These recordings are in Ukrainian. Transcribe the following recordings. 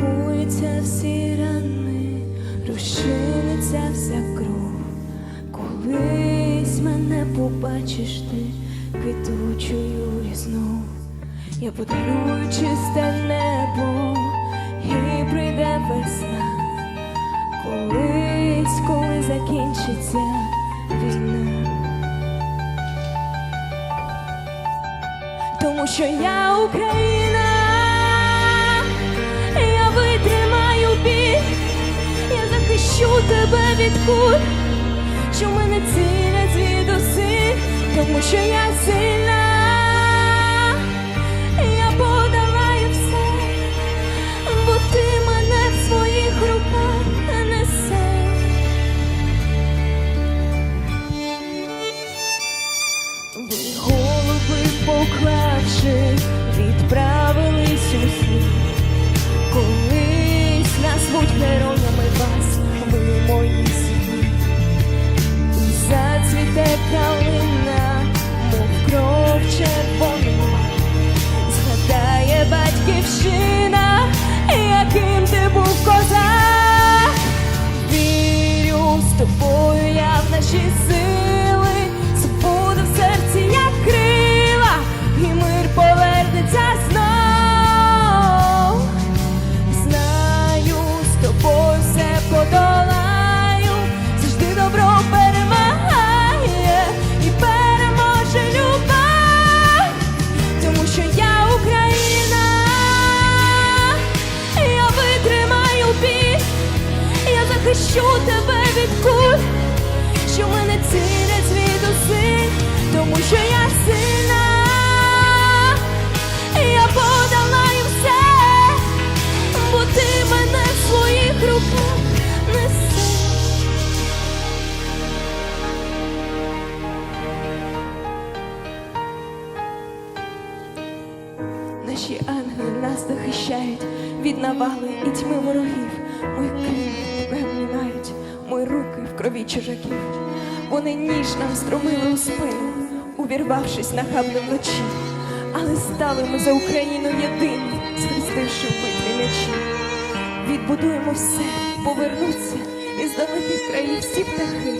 Загоїться всі рани, розчиниться вся кров, колись мене побачиш ти квітучою різну, я подарую чисте небо і прийде весна, колись, коли закінчиться війна, тому що я Україна. Від куль, що мене цілять звідусиль, тому що я сильна, я подолаю все, бо мене в своїх руках несеш. Ви голуби поклавши, відправились у козак. Вірю з тобою я в наші сили, захищу тебе від куль, що мене цілять звідусиль, тому що я сильна, я подолаю все, бо ти мене в своїх руках несеш. Наші ангели нас захищають від навали і тьми ворогів. Певні мають, мої руки в крові чужаків. Вони ніж нам стромили у спину, увірвавшись нахабно вночі. Але стали ми за Україну єдині, схрестивши в битві мечі. Відбудуємо все, повернуться із далеких країв всі птахи.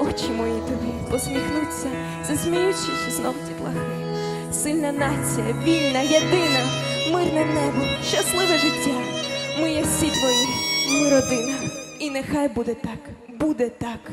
Очі мої тобі посміхнуться, засміючись знов дітлахи. Сильна нація, вільна, єдина, мирне небо, щасливе життя. Ми є всі твої, ми родина. І нехай буде так, буде так.